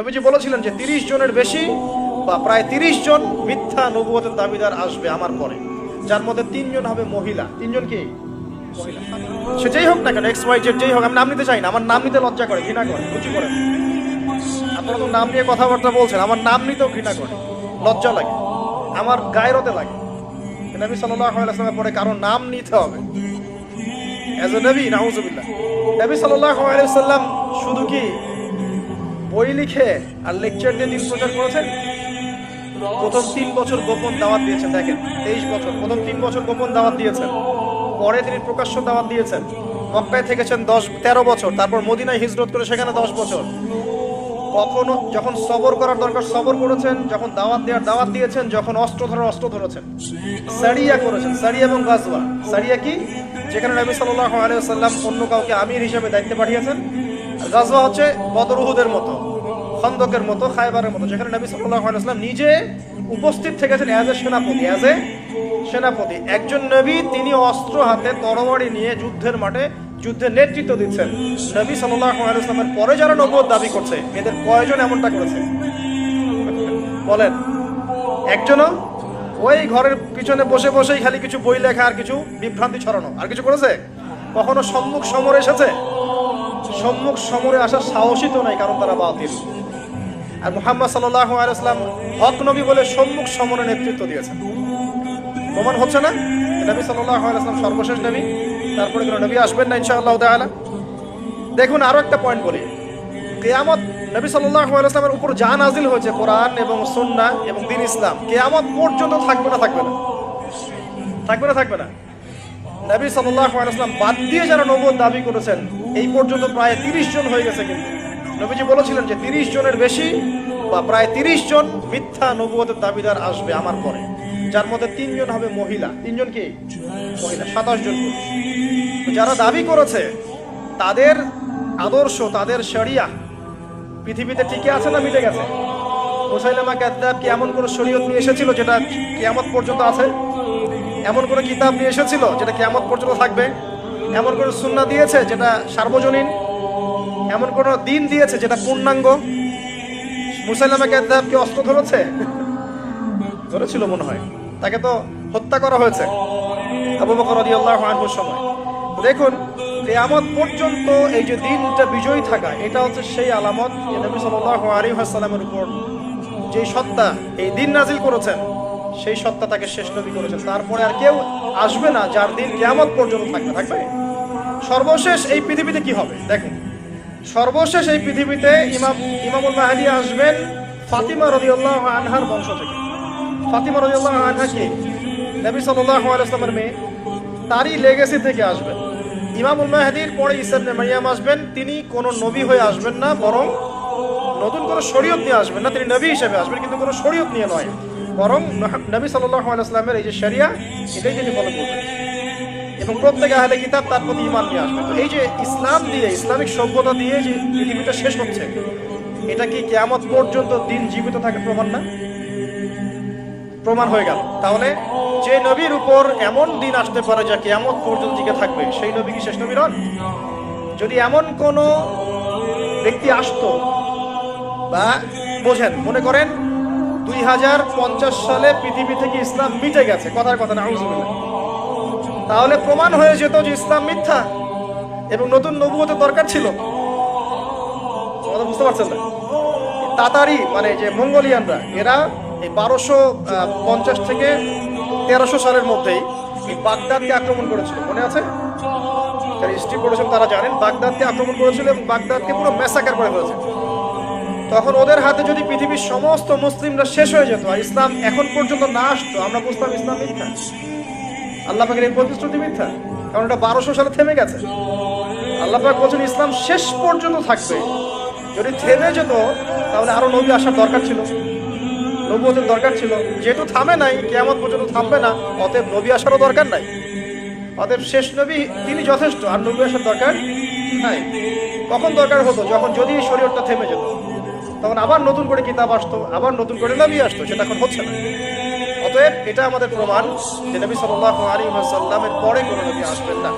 নবীজি বলেছিলেন যে তিরিশ জনের বেশি বা প্রায় তিরিশ জন মিথ্যা নবুয়তের দাবিদার আসবে আমার পরে। যার মধ্যে তিনজন হবে মহিলা। তিনজন কি? সে যেই হোক না কেন এক্স ওয়াই জেড যেই হোক, আমি নাম নিতে চাই না, আমার নাম নিতে লজ্জা করে, ঘৃণা করে রুচি করে। আপনারা তো নাম নিয়ে কথাবার্তা বলছেন, আমার নাম নিতেও ঘৃণা করে, লজ্জা লাগে, আমার গায়েরতে লাগে। নবী সাল্লাহ আলাইসলামের পরে কারও নাম নিতে হবে। অ্যাজ এ নবী, নাউজুবিল্লাহ। নবী সাল্লাহ আলাইসাল্লাম শুধু কি বই লিখে আর লেকচার দিয়ে দিন প্রচার করেছেন, প্রথম তিন বছর গোপন দাওয়াত দিয়েছেন, দেখেন, তেইশ বছর, প্রথম তিন বছর গোপন দাওয়াত দিয়েছেন, পরে তিনি প্রকাশ্য দাওয়াত দিয়েছেন, মক্কায় থেকেছেন দশ, তেরো বছর, তারপর মদিনায় হিজরত করে সেখানে দশ বছর। কখনো যখন সবর করার দরকার, সবর করেছেন, যখন দাওয়াত দেওয়ার দাওয়াত দিয়েছেন, যখন অস্ত্র ধরার অস্ত্র ধরেছেন। সারিয়া করেছেন, সারিয়া এবং গাজওয়া। সারিয়া কি? যেখানে নবী সাল্লাহ আলাইসাল্লাম অন্য কাউকে আমির হিসেবে দায়িত্বে পাঠিয়েছেন গাজওয়া হচ্ছে বদরুহুদের মতো, খন্দকের মতো খাইবারের মতো, যেখানে নবী সাল্লাহ আলাইসাল্লাম নিজে উপস্থিত থেকেছেন অ্যাজ এ সেনাপতি অ্যাজ এ সেনাপতি। একজন নবী, তিনি অস্ত্র হাতে তরবারি নিয়ে যুদ্ধের মাঠে যুদ্ধের নেতৃত্ব দিচ্ছেন। নবী সাল্লাহ আলাইসলামের পরে যারা নবুয়ত দাবি করছে, এদের কয়জন এমনটা করেছে। বলেন, একজনও ওই ঘরের পিছনে বসে বসেই খালি কিছু বই লেখা আর কিছু বিভ্রান্তি ছড়ানো। আর কিছু করেছে? কখনো সম্মুখ সমরে এসেছে? সম্মুখ সমরে আসার সাহসই তো নাই, কারণ তারা বাতিল। আর মুহাম্মদ আলাইসলাম হক নবী বলে সম্মুখ সমরে নেতৃত্ব দিয়েছেন। প্রমাণ হচ্ছে না নবী আলাইসলাম সর্বশেষ নবী, তারপরে কোনো নবী আসবেন না ইনশাআল্লাহ তাআলা। দেখুন, আরও একটা পয়েন্ট বলি। কেয়ামত নবী আলাইসলামের উপর যা নাজিল হয়েছে, কোরআন এবং সুন্না এবং দিন ইসলাম, কেয়ামত পর্যন্ত থাকবে না থাকবে না। থাকবে না থাকবে না। নবী আলাইসলাম বাদ দিয়ে যারা নবুয়ত দাবি করেছেন এই পর্যন্ত প্রায় তিরিশ জন হয়ে গেছে কিন্তু। নবীজি বলেছিলেন যে তিরিশ জনের বেশি বা প্রায় তিরিশ জন মিথ্যা নবুয়তের দাবিদার আসবে আমার পরে। যার মধ্যে তিনজন হবে মহিলা। তিনজন কি? মহিলা। সাতাশ জন যারা দাবি করেছে, তাদের আদর্শ, তাদের শরিয়া পৃথিবীতে টিকে আছে না মিটে গেছে? মুসাইলামা কাদ্দাব কি এমন কোনো শরীয়ত নিয়ে এসেছিল যেটা কিয়ামত পর্যন্ত আছে? এমন কোনো কিতাব নিয়ে এসেছিল যেটা কিয়ামত পর্যন্ত থাকবে? এমন কোনো সুন্না দিয়েছে যেটা সার্বজনীন? এমন কোনো দিন দিয়েছে যেটা পূর্ণাঙ্গ? মুসাইলামা কাদ্দাব কি অস্ত্র ধরেছে? ধরেছিল মনে হয়। তাকে তো হত্যা করা হয়েছে আবু বকর রাদিয়াল্লাহু আনহুর সময়। দেখুন, কিয়ামত পর্যন্ত এই যে দিনটা বিজয়ী থাকা, এটা হচ্ছে সেই আলামত যে নবী সাল্লাল্লাহু আলাইহি ওয়াসাল্লামের উপর যে সত্তা এই দিন নাজিল করেছেন, সেই সত্তা তাকে শেষ নবী করেছেন। তারপরে আর কেউ আসবে না, যার দিন কিয়ামত পর্যন্ত থাকবে থাকবে? সর্বশেষ এই পৃথিবীতে কি হবে? দেখুন, সর্বশেষ এই পৃথিবীতে ইমাম, ইমামুল মাহাদি আসবেন ফাতিমা রাদিয়াল্লাহু আনহার বংশ থেকে। ফাতিমা রাদিয়াল্লাহু আনহা কি? নবী আলাইহি মেয়ে। তারই লেগেসি থেকে আসবেন। ইমামুল মাহাদির পরে ঈসা ইবনে মারিয়াম আসবেন। তিনি কোনো নবী হয়ে আসবেন না, বরং নতুন কোনো শরীয়ত নিয়ে আসবেন না। তিনি নবী হিসেবে আসবেন, কিন্তু কোনো শরীয়ত নিয়ে নয়। বরং নবী আলাইহি এই যে শরিয়া, এটাই তিনি ফলো করবেন। এবং প্রত্যেক আহলে কিতাব তার প্রতি ইমান নিয়ে আসবে তো এই যে ইসলাম দিয়ে, ইসলামিক সভ্যতা দিয়ে যে পৃথিবীটা শেষ হচ্ছে, এটা কি কেয়ামত পর্যন্ত দিন জীবিত থাকে প্রমাণ না? প্রমাণ হয়ে গেল। তাহলে যে নবীর উপর এমন দিন আসতে পারে যা কেয়ামত পর্যন্ত টিকে থাকবে, সেই নবী কি শেষ নবী নন? যদি এমন কোন ব্যক্তি আসতো বা বোঝেন, মনে করেন দুই হাজার পঞ্চাশ সালে পৃথিবী থেকে ইসলাম মিটে গেছে। কথার কথা না তাহলে প্রমাণ হয়ে যেত যে ইসলাম মিথ্যা এবং নতুন নবুয়তের দরকার ছিল। বুঝতে পারছেন না? তাতারি মানে যে মঙ্গোলিয়ানরা, এরা এই বারোশো পঞ্চাশ থেকে তেরোশো সালের মধ্যেই এই বাগদাদকে আক্রমণ করেছিল। মনে আছে? যারা হিস্ট্রি পড়েছেন তারা জানেন, বাগদাদকে আক্রমণ করেছিল এবং বাগদাদকে পুরো মেসাকার করে ফেলেছে। তখন ওদের হাতে যদি পৃথিবীর সমস্ত মুসলিমরা শেষ হয়ে যেত আর ইসলাম এখন পর্যন্ত না আসতো, আমরা বুঝতাম ইসলাম মিথ্যা। আল্লাহ পাকের এই প্রতিশ্রুতি মিথ্যা, কারণ এটা বারোশো সালে থেমে গেছে। আল্লাহ পাক বলছেন, ইসলাম শেষ পর্যন্ত থাকবে। যদি থেমে যেত, তাহলে আরও নবী আসার দরকার ছিল। নবুয়তের দরকার ছিল। যেহেতু থামে নাই কেমন পর্যন্ত থামবে না, অতএব নবী আসারও দরকার নাই। অতএব শেষ নবী, তিনি যথেষ্ট, আর নবী আসার দরকার নাই। কখন দরকার হতো? যখন যদি শরীরটা থেমে যেত। তখন আবার নতুন করে কিতাব আসতো, আবার নতুন করে নবী আসতো, সেটা এখন হচ্ছে না। অতএব এটা আমাদের প্রমাণ যে নবী সাল্লাহ আলী সাল্লামের পরে কোনো নবী আসবেন না।